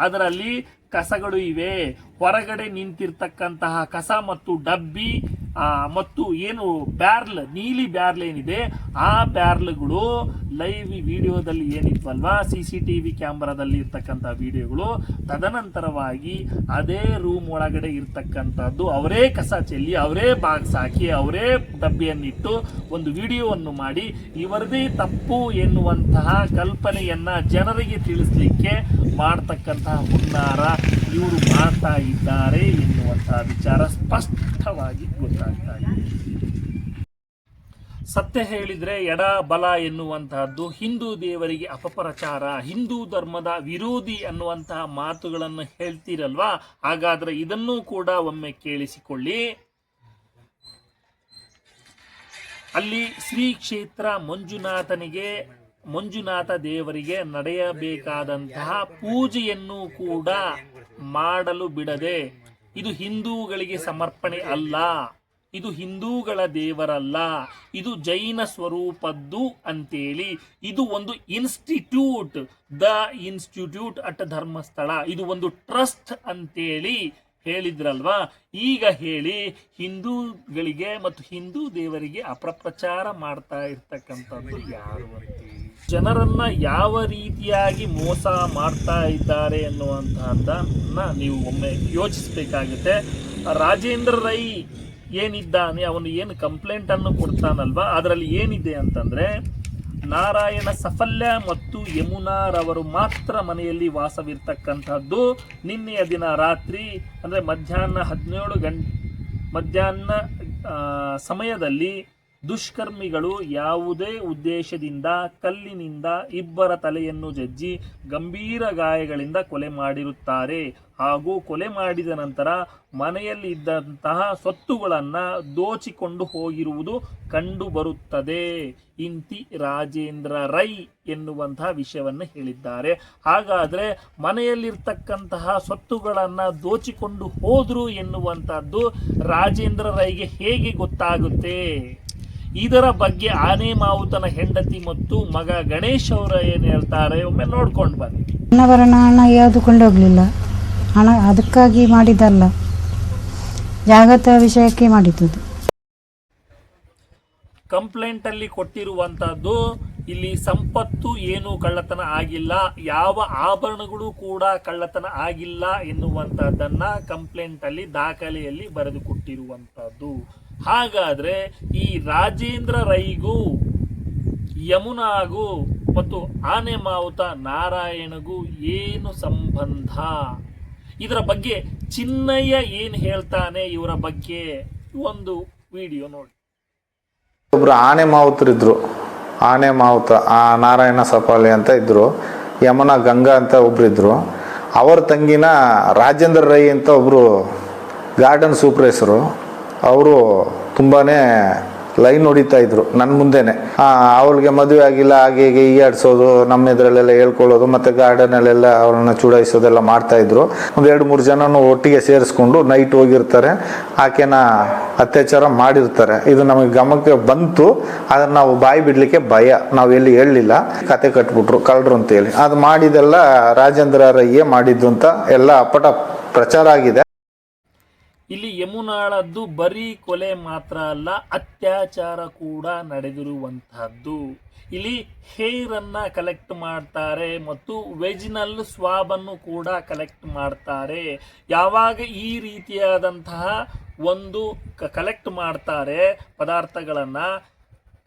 S3: ಅದರಲ್ಲಿ ಕಸಗಳು ಇವೆ. ಹೊರಗಡೆ ನಿಂತಿರ್ತಕ್ಕಂತಹ ಕಸ ಮತ್ತು ಡಬ್ಬಿ ಮತ್ತು ಏನು ಬ್ಯಾರ್ಲ್, ನೀಲಿ ಬ್ಯಾರ್ಲ್ ಏನಿದೆ, ಆ ಬ್ಯಾರ್ಲ್ಗಳು ಲೈವ್ ವಿಡಿಯೋದಲ್ಲಿ ಏನಿತ್ತಲ್ವಾ ಸಿ ಸಿ ಟಿ ವಿ ಕ್ಯಾಮ್ರಾದಲ್ಲಿ ಇರ್ತಕ್ಕಂಥ ವಿಡಿಯೋಗಳು. ತದನಂತರವಾಗಿ ಅದೇ ರೂಮ್ ಒಳಗಡೆ ಇರ್ತಕ್ಕಂಥದ್ದು ಅವರೇ ಕಸ ಚೆಲ್ಲಿ, ಅವರೇ ಬಾಕ್ಸ್ ಹಾಕಿ, ಅವರೇ ಡಬ್ಬಿಯನ್ನಿಟ್ಟು ಒಂದು ವಿಡಿಯೋವನ್ನು ಮಾಡಿ ಇವರದೇ ತಪ್ಪು ಎನ್ನುವಂತಹ ಕಲ್ಪನೆಯನ್ನ ಜನರಿಗೆ ತಿಳಿಸ್ಲಿಕ್ಕೆ ಮಾಡ್ತಕ್ಕಂತಹ ಹುನ್ನಾರ ಇವರು ಮಾಡ್ತಾ ಇದ್ದಾರೆ ಎನ್ನುವಂತಹ ವಿಚಾರ ಸ್ಪಷ್ಟವಾಗಿ ಗೊತ್ತಾಗ್ತಾ ಇದೆ. ಸತ್ಯ ಹೇಳಿದ್ರೆ ಎಡ ಬಲ ಎನ್ನುವಂತಹದ್ದು ಹಿಂದೂ ದೇವರಿಗೆ ಅಪಪ್ರಚಾರ, ಹಿಂದೂ ಧರ್ಮದ ವಿರೋಧಿ ಅನ್ನುವಂತಹ ಮಾತುಗಳನ್ನು ಹೇಳ್ತೀರಲ್ವಾ? ಹಾಗಾದ್ರೆ ಇದನ್ನೂ ಕೂಡ ಒಮ್ಮೆ ಕೇಳಿಸಿಕೊಳ್ಳಿ. ಅಲ್ಲಿ ಶ್ರೀ ಕ್ಷೇತ್ರ ಮಂಜುನಾಥನಿಗೆ ಮಂಜುನಾಥ ದೇವರಿಗೆ ನಡೆಯಬೇಕಾದಂತಹ ಪೂಜೆಯನ್ನು ಕೂಡ ಮಾಡಲು ಬಿಡದೆ ಇದು ಹಿಂದೂಗಳಿಗೆ ಸಮರ್ಪಣೆ ಅಲ್ಲ. ಇದು ಹಿಂದೂಗಳ ದೇವರಲ್ಲ. ಇದು ಜೈನ ಸ್ವರೂಪದ್ದು ಅಂತೇಳಿ ಇದು ಒಂದು institute the institute at Dharmasthala. ಇದು ಒಂದು ಟ್ರಸ್ಟ್ ಅಂತೇಳಿ ಹೇಳಿದ್ರಲ್ವಾ? ಈಗ ಹೇಳಿ ಹಿಂದೂಗಳಿಗೆ ಮತ್ತು ಹಿಂದೂ ದೇವರಿಗೆ ಅಪಪ್ರಚಾರ ಮಾಡ್ತಾ ಇರ್ತಕ್ಕಂಥದ್ದು ಯಾರು ಅಂತೇಳಿ ಜನರನ್ನ ಯಾವ ರೀತಿಯಾಗಿ ಮೋಸ ಮಾಡ್ತಾ ಇದ್ದಾರೆ ಅನ್ನುವಂತಹದ್ದನ್ನ ನೀವು ಒಮ್ಮೆ ಯೋಚಿಸಬೇಕಾಗುತ್ತೆ. ರಾಜೇಂದ್ರ ರೈ ಏನಿದ್ದಾನೆ, ಅವನು ಏನು ಕಂಪ್ಲೇಂಟ್ ಅನ್ನು ಕೊಡ್ತಾನಲ್ವಾ? ಅದರಲ್ಲಿ ಏನಿದೆ ಅಂತಂದ್ರೆ, ನಾರಾಯಣ ಸಫಲ್ಯ ಮತ್ತು ಯಮುನಾರವರು ಮಾತ್ರ ಮನೆಯಲ್ಲಿ ವಾಸವಿರ್ತಕ್ಕಂಥದ್ದು ನಿನ್ನೆಯ ದಿನ ರಾತ್ರಿ, ಅಂದರೆ ಮಧ್ಯಾಹ್ನ ಹದಿನೇಳು ಗಂಟೆ, ಮಧ್ಯಾಹ್ನ ಸಮಯದಲ್ಲಿ ದುಷ್ಕರ್ಮಿಗಳು ಯಾವುದೇ ಉದ್ದೇಶದಿಂದ ಕಲ್ಲಿನಿಂದ ಇಬ್ಬರ ತಲೆಯನ್ನು ಜಜ್ಜಿ ಗಂಭೀರ ಗಾಯಗಳಿಂದ ಕೊಲೆ ಮಾಡಿರುತ್ತಾರೆ. ಹಾಗೂ ಕೊಲೆ ಮಾಡಿದ ನಂತರ ಮನೆಯಲ್ಲಿ ಇದ್ದಂತಹ ಸ್ವತ್ತುಗಳನ್ನು ದೋಚಿಕೊಂಡು ಹೋಗಿರುವುದು ಕಂಡುಬರುತ್ತದೆ. ಇಂತಿ ರಾಜೇಂದ್ರ ರೈ ಎನ್ನುವಂತಹ ವಿಷಯವನ್ನು ಹೇಳಿದ್ದಾರೆ. ಹಾಗಾದರೆ ಮನೆಯಲ್ಲಿರ್ತಕ್ಕಂತಹ ಸ್ವತ್ತುಗಳನ್ನು ದೋಚಿಕೊಂಡು ಹೋದರು ಎನ್ನುವಂಥದ್ದು ರಾಜೇಂದ್ರ ರೈಗೆ ಹೇಗೆ ಗೊತ್ತಾಗುತ್ತೆ? ಇದರ ಬಗ್ಗೆ ಆನೆ ಮಾವುತನ ಹೆಂಡತಿ ಮತ್ತು ಮಗ ಗಣೇಶ್ ಅವರ ಏನು ಹೇಳ್ತಾರೆ? ಒಮ್ಮೆ ನೋಡ್ಕೊಂಡು ಬನ್ನಿ.
S5: ಅನ್ನವರಣ ಹಣ ಯಾವುದು ಕೊಂಡೋಗ್ಲಿಲ್ಲ ಹಣ ಅದಕ್ಕಾಗಿ ಮಾಡಿದಲ್ಲ ಜಾಗತ ವಿಷಯಕ್ಕೆ ಮಾಡಿದ್ದು
S3: ಕಂಪ್ಲೇಂಟ್ ಅಲ್ಲಿ ಕೊಟ್ಟಿರುವಂತಹದ್ದು ಇಲ್ಲಿ ಸಂಪತ್ತು ಏನು ಕಳ್ಳತನ ಆಗಿಲ್ಲ ಯಾವ ಆಭರಣಗಳು ಕೂಡ ಕಳ್ಳತನ ಆಗಿಲ್ಲ ಎನ್ನುವಂತಹದ್ದನ್ನ ಕಂಪ್ಲೇಂಟ್ ಅಲ್ಲಿ ದಾಖಲೆಯಲ್ಲಿ ಬರೆದು ಕೊಟ್ಟಿರುವಂತಹದ್ದು ಹಾಗಾದ್ರೆ ಈ ರಾಜೇಂದ್ರ ರೈಗೂ, ಯಮುನಾಗೂ ಮತ್ತು ಆನೆ ಮಾವುತ ನಾರಾಯಣಗೂ ಏನು ಸಂಬಂಧ? ಇದರ ಬಗ್ಗೆ ಚಿನ್ನಯ್ಯ ಏನು ಹೇಳ್ತಾನೆ ಇವರ ಬಗ್ಗೆ ಒಂದು ವಿಡಿಯೋ ನೋಡಿ.
S4: ಒಬ್ರು ಆನೆ ಮಾವುತರಿದ್ರು ಆನೆ ಮಾವುತ ಆ ನಾರಾಯಣ ಸಪಾಲಿ ಅಂತ ಇದ್ರು, ಯಮನ ಗಂಗಾ ಅಂತ ಒಬ್ರಿದ್ರು. ಅವರ ತಂಗಿನ ರಾಜೇಂದ್ರ ರೈ ಅಂತ ಒಬ್ರು ಗಾರ್ಡನ್ ಸೂಪರ್ವೈಸರು. ಅವರು ತುಂಬಾನೇ ಲೈನ್ ಹೊಡಿತಾ ಇದ್ರು ನನ್ನ ಮುಂದೆನೆ. ಅವಳಿಗೆ ಮದುವೆ ಆಗಿಲ್ಲ, ಹಾಗೆ ಹೀಗೆ ಈಗಾಡ್ಸೋದು ನಮ್ಮ ಇದರಲ್ಲೆಲ್ಲ ಹೇಳ್ಕೊಳ್ಳೋದು, ಮತ್ತೆ ಗಾರ್ಡನಲ್ಲೆಲ್ಲ ಅವ್ರನ್ನ ಚುಡಾಯಿಸೋದೆಲ್ಲ ಮಾಡ್ತಾ ಇದ್ರು. ಒಂದು ಎರಡು ಮೂರು ಜನನು ಒಟ್ಟಿಗೆ ಸೇರಿಸ್ಕೊಂಡು ನೈಟ್ ಹೋಗಿರ್ತಾರೆ, ಆಕೆನ ಅತ್ಯಾಚಾರ ಮಾಡಿರ್ತಾರೆ. ಇದು ನಮಗೆ ಗಮನಕ್ಕೆ ಬಂತು ಅದನ್ನ ನಾವು ಬಾಯಿ ಬಿಡ್ಲಿಕ್ಕೆ ಭಯ, ನಾವು ಎಲ್ಲಿ ಹೇಳಲಿಲ್ಲ. ಕತೆ ಕಟ್ಬಿಟ್ರು ಕಳ್ರು ಅಂತೇಳಿ. ಅದು ಮಾಡಿದೆಲ್ಲ ರಾಜೇಂದ್ರ ರೈಯೇ ಮಾಡಿದ್ದು ಅಂತ ಎಲ್ಲ ಅಪ್ಪಟ ಪ್ರಚಾರ ಆಗಿದೆ.
S3: ಇಲ್ಲಿ ಯಮುನಾಳದ್ದು ಬರೀ ಕೊಲೆ ಮಾತ್ರ ಅಲ್ಲ, ಅತ್ಯಾಚಾರ ಕೂಡ ನಡೆದಿರುವಂತಹದ್ದು. ಇಲ್ಲಿ ಹೇರನ್ನು ಕಲೆಕ್ಟ್ ಮಾಡ್ತಾರೆ ಮತ್ತು ವೆಜಿನಲ್ ಸ್ವಾಬ್ ಅನ್ನು ಕೂಡ ಕಲೆಕ್ಟ್ ಮಾಡ್ತಾರೆ. ಯಾವಾಗ ಈ ರೀತಿಯಾದಂತಹ ಒಂದು ಕಲೆಕ್ಟ್ ಮಾಡ್ತಾರೆ ಪದಾರ್ಥಗಳನ್ನ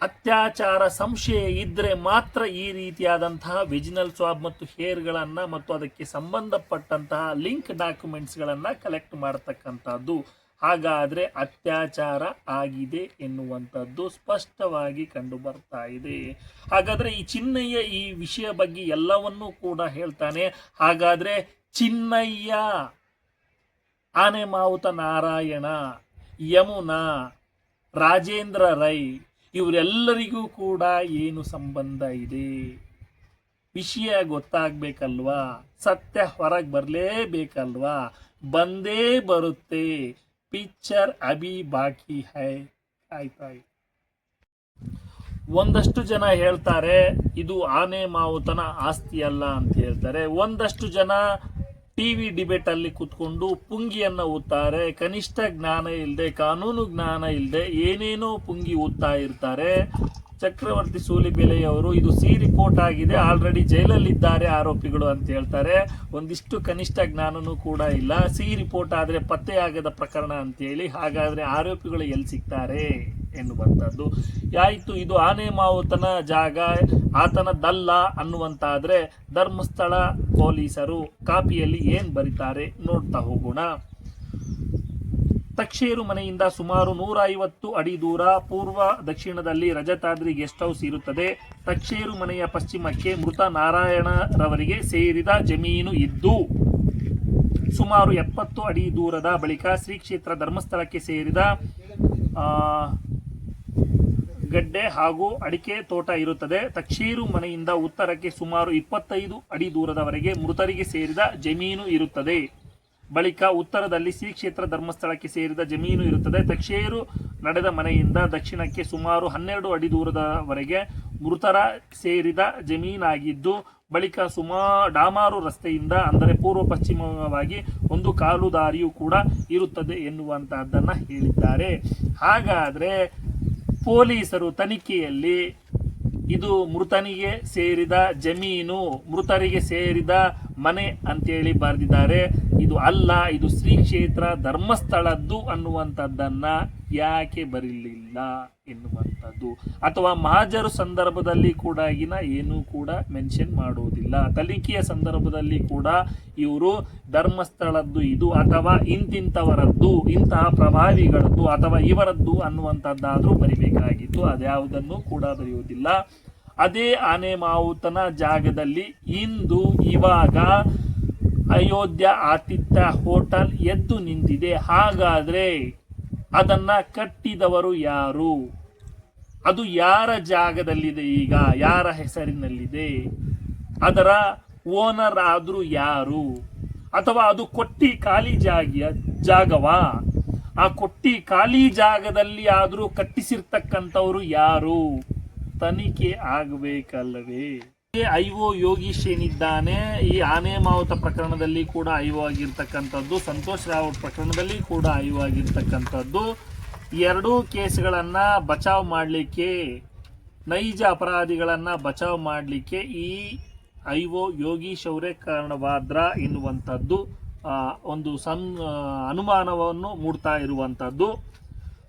S3: ಅತ್ಯಾಚಾರ ಸಂಶಯ ಇದ್ದರೆ ಮಾತ್ರ ಈ ರೀತಿಯಾದಂತಹ ವಿಜಿನಲ್ ಸ್ವಾಬ್ ಮತ್ತು ಹೇರ್ಗಳನ್ನು ಮತ್ತು ಅದಕ್ಕೆ ಸಂಬಂಧಪಟ್ಟಂತಹ ಲಿಂಕ್ ಡಾಕ್ಯುಮೆಂಟ್ಸ್ಗಳನ್ನು ಕಲೆಕ್ಟ್ ಮಾಡ್ತಕ್ಕಂಥದ್ದು. ಹಾಗಾದರೆ ಅತ್ಯಾಚಾರ ಆಗಿದೆ ಎನ್ನುವಂಥದ್ದು ಸ್ಪಷ್ಟವಾಗಿ ಕಂಡು ಬರ್ತಾ ಇದೆ. ಹಾಗಾದರೆ ಈ ಚಿನ್ನಯ್ಯ ಈ ವಿಷಯ ಬಗ್ಗೆ ಎಲ್ಲವನ್ನೂ ಕೂಡ ಹೇಳ್ತಾನೆ. ಹಾಗಾದರೆ ಚಿನ್ನಯ್ಯ ಆನೆ ಮಾವುತ ನಾರಾಯಣ, ಯಮುನಾ, ರಾಜೇಂದ್ರ ರೈ ಇವರೆಲ್ಲರಿಗೂ ಕೂಡ ಏನು ಸಂಬಂಧ ಇದೆ? ವಿಷಯ ಗೊತ್ತಾಗಬೇಕಲ್ವಾ? ಸತ್ಯ ಹೊರಗೆ ಬರಲೇಬೇಕಲ್ವಾ? ಬಂದೇ ಬರುತ್ತೆ. ಪಿಕ್ಚರ್ ಅಭಿ ಬಾಕಿ ಹೈ. ಆಯ್ತಾ. ಒಂದಷ್ಟು ಜನ ಹೇಳ್ತಾರೆ, ಇದು ಆನೆ ಮಾವುತನ ಆಸ್ತಿ ಅಲ್ಲ ಅಂತ ಹೇಳ್ತಾರೆ. ಒಂದಷ್ಟು ಜನ ಟಿವಿ ಡಿಬೇಟ್ ಅಲ್ಲಿ ಕೂತ್ಕೊಂಡು ಪುಂಗಿಯನ್ನು ಓದ್ತಾರೆ ಕನಿಷ್ಠ ಜ್ಞಾನ ಇಲ್ಲದೆ ಕಾನೂನು ಜ್ಞಾನ ಇಲ್ಲದೆ ಏನೇನೋ ಪುಂಗಿ ಓದ್ತಾ ಇರ್ತಾರೆ ಚಕ್ರವರ್ತಿ ಸೂಲಿಬೆಲೆಯವರು, ಇದು ಸಿ ರಿಪೋರ್ಟ್ ಆಗಿದೆ, ಆಲ್ರೆಡಿ ಜೈಲಲ್ಲಿದ್ದಾರೆ ಆರೋಪಿಗಳು ಅಂತ ಹೇಳ್ತಾರೆ. ಒಂದಿಷ್ಟು ಕನಿಷ್ಠ ಜ್ಞಾನನೂ ಕೂಡ ಇಲ್ಲ. ಸಿ ರಿಪೋರ್ಟ್ ಆದರೆ ಪತ್ತೆಯಾಗದ ಪ್ರಕರಣ ಅಂತೇಳಿ ಹಾಗಾದರೆ ಆರೋಪಿಗಳು ಎಲ್ಲಿ ಸಿಗ್ತಾರೆ ಎನ್ನುವಂಥದ್ದು. ಯಾಯಿತು, ಇದು ಆನೆ ಮಾವುತನ ಜಾಗ ಆತನದಲ್ಲ ಅನ್ನುವಂತಾದರೆ ಧರ್ಮಸ್ಥಳ ಪೊಲೀಸರು ಕಾಪಿಯಲ್ಲಿ ಏನು ಬರೀತಾರೆ ನೋಡ್ತಾ ಹೋಗೋಣ. ತಕ್ಷೇರು ಮನೆಯಿಂದ ಸುಮಾರು ನೂರ ಐವತ್ತು ಅಡಿ ದೂರ ಪೂರ್ವ ದಕ್ಷಿಣದಲ್ಲಿ ರಜತಾದ್ರಿ ಗೆಸ್ಟ್ ಹೌಸ್ ಇರುತ್ತದೆ. ತಕ್ಷೇರು ಮನೆಯ ಪಶ್ಚಿಮಕ್ಕೆ ಮೃತ ನಾರಾಯಣರವರಿಗೆ ಸೇರಿದ ಜಮೀನು ಇದ್ದು, ಸುಮಾರು ಎಪ್ಪತ್ತು ಅಡಿ ದೂರದ ಬಳಿಕ ಶ್ರೀ ಕ್ಷೇತ್ರ ಧರ್ಮಸ್ಥಳಕ್ಕೆ ಸೇರಿದ ಗಡ್ಡೆ ಹಾಗೂ ಅಡಿಕೆ ತೋಟ ಇರುತ್ತದೆ. ತಕ್ಷೀರು ಮನೆಯಿಂದ ಉತ್ತರಕ್ಕೆ ಸುಮಾರು ಇಪ್ಪತ್ತೈದು ಅಡಿ ದೂರದವರೆಗೆ ಮೃತರಿಗೆ ಸೇರಿದ ಜಮೀನು ಇರುತ್ತದೆ. ಬಳಿಕ ಉತ್ತರದಲ್ಲಿ ಶ್ರೀ ಕ್ಷೇತ್ರ ಧರ್ಮಸ್ಥಳಕ್ಕೆ ಸೇರಿದ ಜಮೀನು ಇರುತ್ತದೆ. ತಕ್ಷೇರು ನಡೆದ ಮನೆಯಿಂದ ದಕ್ಷಿಣಕ್ಕೆ ಸುಮಾರು ಹನ್ನೆರಡು ಅಡಿ ದೂರದವರೆಗೆ ಮೃತರ ಸೇರಿದ ಜಮೀನಾಗಿದ್ದು, ಬಳಿಕ ಸುಮಾ, ಡಾಮಾರು ರಸ್ತೆಯಿಂದ ಅಂದರೆ ಪೂರ್ವ ಪಶ್ಚಿಮವಾಗಿ ಒಂದು ಕಾಲು ದಾರಿಯೂ ಕೂಡ ಇರುತ್ತದೆ ಎನ್ನುವಂತಹದ್ದನ್ನು ಹೇಳಿದ್ದಾರೆ. ಹಾಗಾದರೆ ಪೊಲೀಸರು ತನಿಖೆಯಲ್ಲಿ ಇದು ಮೃತನಿಗೆ ಸೇರಿದ ಜಮೀನು, ಮೃತರಿಗೆ ಸೇರಿದ ಮನೆ ಅಂತೇಳಿ ಬರೆದಿದ್ದಾರೆ. ಇದು ಅಲ್ಲ, ಇದು ಶ್ರೀ ಕ್ಷೇತ್ರ ಧರ್ಮಸ್ಥಳದ್ದು ಅನ್ನುವಂಥದ್ದನ್ನ ಯಾಕೆ ಬರಲಿಲ್ಲ ಎನ್ನುವಂಥದ್ದು. ಅಥವಾ ಮಹಾಜರು ಸಂದರ್ಭದಲ್ಲಿ ಕೂಡ ಈಗಿನ ಏನೂ ಕೂಡ ಮೆನ್ಷನ್ ಮಾಡುವುದಿಲ್ಲ ಕಲಿಕೆಯ ಸಂದರ್ಭದಲ್ಲಿ ಕೂಡ ಇವರು ಧರ್ಮಸ್ಥಳದ್ದು ಇದು ಅಥವಾ ಇಂತಿಂಥವರದ್ದು ಇಂತಹ ಪ್ರಭಾವಿಗಳದ್ದು ಅಥವಾ ಇವರದ್ದು ಅನ್ನುವಂಥದ್ದಾದರೂ ಬರಿಬೇಕಾಗಿತ್ತು. ಅದ್ಯಾವುದನ್ನು ಕೂಡ ಬರೆಯುವುದಿಲ್ಲ. ಅದೇ ಆನೆ ಮಾವುತನ ಜಾಗದಲ್ಲಿ ಇಂದು ಇವಾಗ ಅಯೋಧ್ಯ ಆತಿಥ್ಯ ಹೋಟೆಲ್ ಎದ್ದು ನಿಂತಿದೆ. ಹಾಗಾದ್ರೆ ಅದನ್ನ ಕಟ್ಟಿದವರು ಯಾರು? ಅದು ಯಾರ ಜಾಗದಲ್ಲಿದೆ ಈಗ? ಯಾರ ಹೆಸರಿನಲ್ಲಿದೆ? ಅದರ ಓನರ್ ಆದರೂ ಯಾರು? ಅಥವಾ ಅದು ಕೊಟ್ಟಿ ಖಾಲಿ ಜಾಗಿಯ ಜಾಗವಾ? ಆ ಕೊಟ್ಟಿ ಖಾಲಿ ಜಾಗದಲ್ಲಿ ಆದರೂ ಕಟ್ಟಿಸಿರ್ತಕ್ಕಂಥವರು ಯಾರು? ತನಿಖೆ ಆಗಬೇಕಲ್ಲವೇ? ಐ ಒ ಯೋಗೀಶ್ ಏನಿದ್ದಾನೆ, ಈ ಆನೆ ಮಾವುತ ಪ್ರಕರಣದಲ್ಲಿ ಕೂಡ ಐ ಆಗಿರ್ತಕ್ಕಂಥದ್ದು, ಸಂತೋಷ್ ರಾವ್ ಪ್ರಕರಣದಲ್ಲಿ ಕೂಡ ಐ ಆಗಿರ್ತಕ್ಕಂಥದ್ದು. ಎರಡೂ ಕೇಸ್ಗಳನ್ನು ಬಚಾವ್ ಮಾಡಲಿಕ್ಕೆ, ನೈಜ ಅಪರಾಧಿಗಳನ್ನು ಬಚಾವ್ ಮಾಡಲಿಕ್ಕೆ ಈ ಐ ಯೋಗೀಶ್ ಅವರೇ ಕಾರಣವಾದ್ರ ಎನ್ನುವಂಥದ್ದು ಒಂದು ಸನ್ ಅನುಮಾನವನ್ನು ಮೂಡ್ತಾ ಇರುವಂಥದ್ದು.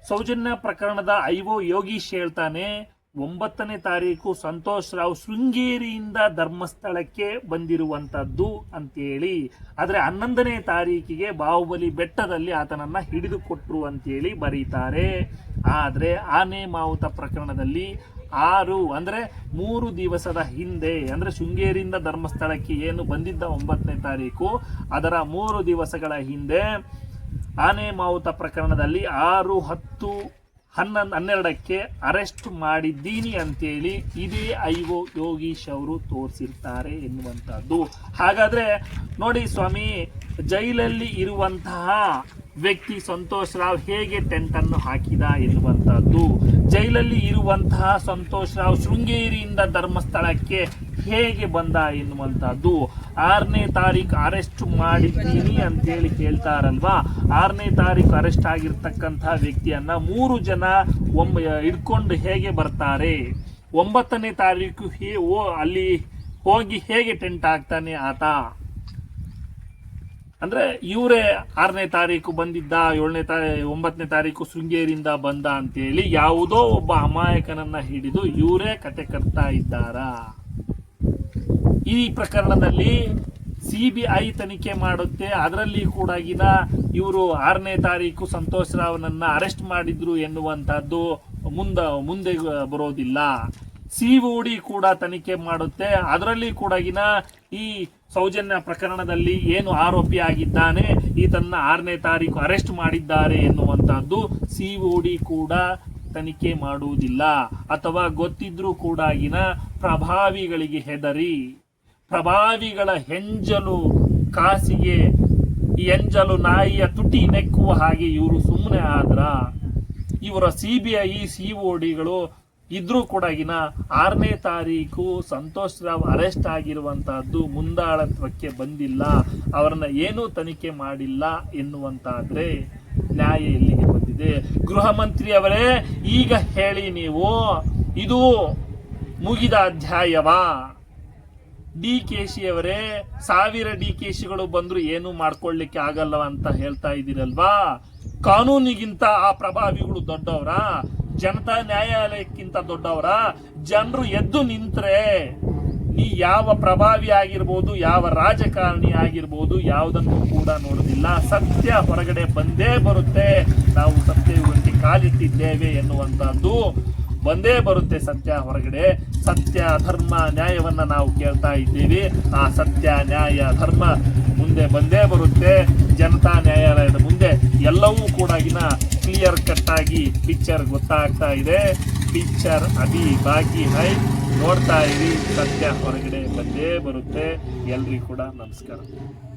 S3: ಸೌಜನ್ಯ ಪ್ರಕರಣದ ಐ ಯೋಗೀಶ್ ಹೇಳ್ತಾನೆ ಒಂಬತ್ತನೇ ತಾರೀಕು ಸಂತೋಷ್ ರಾವ್ ಶೃಂಗೇರಿಯಿಂದ ಧರ್ಮಸ್ಥಳಕ್ಕೆ ಬಂದಿರುವಂತದ್ದು ಅಂತೇಳಿ. ಆದರೆ ಹನ್ನೊಂದನೇ ತಾರೀಕಿಗೆ ಬಾಹುಬಲಿ ಬೆಟ್ಟದಲ್ಲಿ ಆತನನ್ನ ಹಿಡಿದುಕೊಟ್ರು ಅಂತೇಳಿ ಬರೀತಾರೆ. ಆದರೆ ಆನೆ ಮಾವುತ ಪ್ರಕರಣದಲ್ಲಿ ಆರು, ಅಂದ್ರೆ ಮೂರು ದಿವಸದ ಹಿಂದೆ, ಅಂದ್ರೆ ಶೃಂಗೇರಿಯಿಂದ ಧರ್ಮಸ್ಥಳಕ್ಕೆ ಏನು ಬಂದಿದ್ದ ಒಂಬತ್ತನೇ ತಾರೀಕು, ಅದರ ಮೂರು ದಿವಸಗಳ ಹಿಂದೆ ಆನೆ ಮಾವುತ ಪ್ರಕರಣದಲ್ಲಿ ಆರು, ಹತ್ತು ಹನ್ನೊಂದು ಹನ್ನೆರಡಕ್ಕೆ ಅರೆಸ್ಟ್ ಮಾಡಿದ್ದೀನಿ ಅಂತೇಳಿ ಇದೇ ಐ ಒ ಯೋಗೀಶ್ ಅವರು ತೋರಿಸಿರ್ತಾರೆ ಎನ್ನುವಂಥದ್ದು. ಹಾಗಾದರೆ ನೋಡಿ ಸ್ವಾಮಿ, ಜೈಲಲ್ಲಿ ಇರುವಂತಹ ವ್ಯಕ್ತಿ ಸಂತೋಷ್ ರಾವ್ ಹೇಗೆ ಟೆಂಟ್ ಅನ್ನು ಹಾಕಿದ ಎನ್ನುವಂಥದ್ದು. ಜೈಲಲ್ಲಿ ಇರುವಂತಹ ಸಂತೋಷ್ ರಾವ್ ಶೃಂಗೇರಿಯಿಂದ ಧರ್ಮಸ್ಥಳಕ್ಕೆ ಹೇಗೆ ಬಂದ ಎನ್ನುವಂಥದ್ದು. ಆರನೇ ತಾರೀಕು ಅರೆಸ್ಟ್ ಮಾಡಿದ್ದೀನಿ ಅಂತೇಳಿ ಕೇಳ್ತಾರಲ್ವಾ. ಆರನೇ ತಾರೀಕು ಅರೆಸ್ಟ್ ಆಗಿರ್ತಕ್ಕಂತಹ ವ್ಯಕ್ತಿಯನ್ನ ಮೂರು ಜನ ಒಮ್ಮ ಹಿಡ್ಕೊಂಡು ಹೇಗೆ ಬರ್ತಾರೆ. ಒಂಬತ್ತನೇ ತಾರೀಕು ಹೇ ಓ ಅಲ್ಲಿ ಹೋಗಿ ಹೇಗೆ ಟೆಂಟ್ ಹಾಕ್ತಾನೆ ಆತ. ಅಂದ್ರೆ ಇವರೇ ಆರನೇ ತಾರೀಕು ಬಂದಿದ್ದ, ಏಳನೇ ತಾರೀ ಒಂಬತ್ತನೇ ತಾರೀಕು ಶೃಂಗೇರಿಯಿಂದ ಬಂದ ಅಂತೇಳಿ ಯಾವುದೋ ಒಬ್ಬ ಅಮಾಯಕನನ್ನ ಹಿಡಿದು ಇವರೇ ಕತೆ ಕಟ್ತಾ ಇದ್ದಾರಾ. ಈ ಪ್ರಕರಣದಲ್ಲಿ ಸಿ ಬಿ ಐ ತನಿಖೆ ಮಾಡುತ್ತೆ. ಅದರಲ್ಲಿ ಕೂಡ ಇವರು ಆರನೇ ತಾರೀಕು ಸಂತೋಷ್ ರಾವ್ನನ್ನು ಅರೆಸ್ಟ್ ಮಾಡಿದ್ರು ಎನ್ನುವಂಥದ್ದು ಮುಂದ, ಮುಂದೆ ಬರೋದಿಲ್ಲ. ಸಿ ಡಿ ಕೂಡ ತನಿಖೆ ಮಾಡುತ್ತೆ. ಅದರಲ್ಲಿ ಕೂಡ ಈ ಸೌಜನ್ಯ ಪ್ರಕರಣದಲ್ಲಿ ಏನು ಆರೋಪಿ ಆಗಿದ್ದಾನೆ ಈತನ್ನ ಆರನೇ ತಾರೀಕು ಅರೆಸ್ಟ್ ಮಾಡಿದ್ದಾರೆ ಎನ್ನುವಂತಹದ್ದು ಸಿ ಡಿ ಕೂಡ ತನಿಖೆ ಮಾಡುವುದಿಲ್ಲ. ಅಥವಾ ಗೊತ್ತಿದ್ರೂ ಕೂಡ ಪ್ರಭಾವಿಗಳಿಗೆ ಹೆದರಿ. ಪ್ರಭಾವಿಗಳ ಹೆಂಜಲು ಕಾಸಿಗೆ ಎಂಜಲು ನಾಯಿಯ ತುಟಿ ನೆಕ್ಕುವ ಹಾಗೆ ಇವರು ಸುಮ್ಮನೆ ಆದ್ರ. ಇವರ C B I C O ಡಿಗಳು ಇದ್ರೂ ಕೂಡ ಆರನೇ ತಾರೀಕು ಸಂತೋಷ್ ರಾವ್ ಅರೆಸ್ಟ್ ಆಗಿರುವಂತಹದ್ದು ಮುಂದಾಳತ್ವಕ್ಕೆ ಬಂದಿಲ್ಲ. ಅವರನ್ನ ಏನೂ ತನಿಖೆ ಮಾಡಿಲ್ಲ ಎನ್ನುವಂತಾದ್ರೆ ನ್ಯಾಯ ಎಲ್ಲಿಗೆ ಬಂದಿದೆ? ಗೃಹ ಮಂತ್ರಿ ಅವರೇ, ಈಗ ಹೇಳಿ ನೀವು, ಇದು ಮುಗಿದ ಅಧ್ಯಾಯವಾ? ಡಿ ಕೆ ಅವರೇ, ಸಾವಿರ ಡಿ ಕೆ ಶಿಗಳು ಬಂದ್ರು ಏನು ಮಾಡ್ಕೊಳ್ಳಿಕ್ಕೆ ಆಗಲ್ಲ ಅಂತ ಹೇಳ್ತಾ ಇದ್ದೀರಲ್ವಾ? ಕಾನೂನಿಗಿಂತ ಆ ಪ್ರಭಾವಿಗಳು ದೊಡ್ಡವರ? ಜನತಾ ನ್ಯಾಯಾಲಯಕ್ಕಿಂತ ದೊಡ್ಡವರ? ಜನರು ಎದ್ದು ನಿಂತ್ರೆ ನೀ ಯಾವ ಪ್ರಭಾವಿ ಆಗಿರ್ಬೋದು, ಯಾವ ರಾಜಕಾರಣಿ ಆಗಿರ್ಬೋದು ಯಾವುದನ್ನು ಕೂಡ ನೋಡುದಿಲ್ಲ. ಸತ್ಯ ಹೊರಗಡೆ ಬಂದೇ ಬರುತ್ತೆ. ನಾವು ಸತ್ಯಯುಗಕ್ಕೆ ಕಾಲಿಟ್ಟಿದ್ದೇವೆ ಎನ್ನುವಂತಹದ್ದು ಬಂದೇ ಬರುತ್ತೆ ಸತ್ಯ ಹೊರಗಡೆ. ಸತ್ಯ ಧರ್ಮ ನ್ಯಾಯವನ್ನ ನಾವು ಕೇಳ್ತಾ ಇದ್ದೀವಿ. ಆ ಸತ್ಯ, ನ್ಯಾಯ, ಧರ್ಮ ಮುಂದೆ ಬಂದೇ ಬರುತ್ತೆ ಜನತಾ ನ್ಯಾಯಾಲಯದ ಮುಂದೆ. ಎಲ್ಲವೂ ಕೂಡ ಕ್ಲಿಯರ್ ಕಟ್ ಆಗಿ ಪಿಕ್ಚರ್ ಗೊತ್ತಾಗ್ತಾ ಇದೆ. ಪಿಕ್ಚರ್ ಅಭಿ ಬಾಕಿ ಹೈ. ನೋಡ್ತಾ ಇರಿ, ಸತ್ಯ ಹೊರಗಡೆ ಬಂದೇ ಬರುತ್ತೆ. ಎಲ್ರಿಗೂ ಕೂಡ ನಮಸ್ಕಾರ.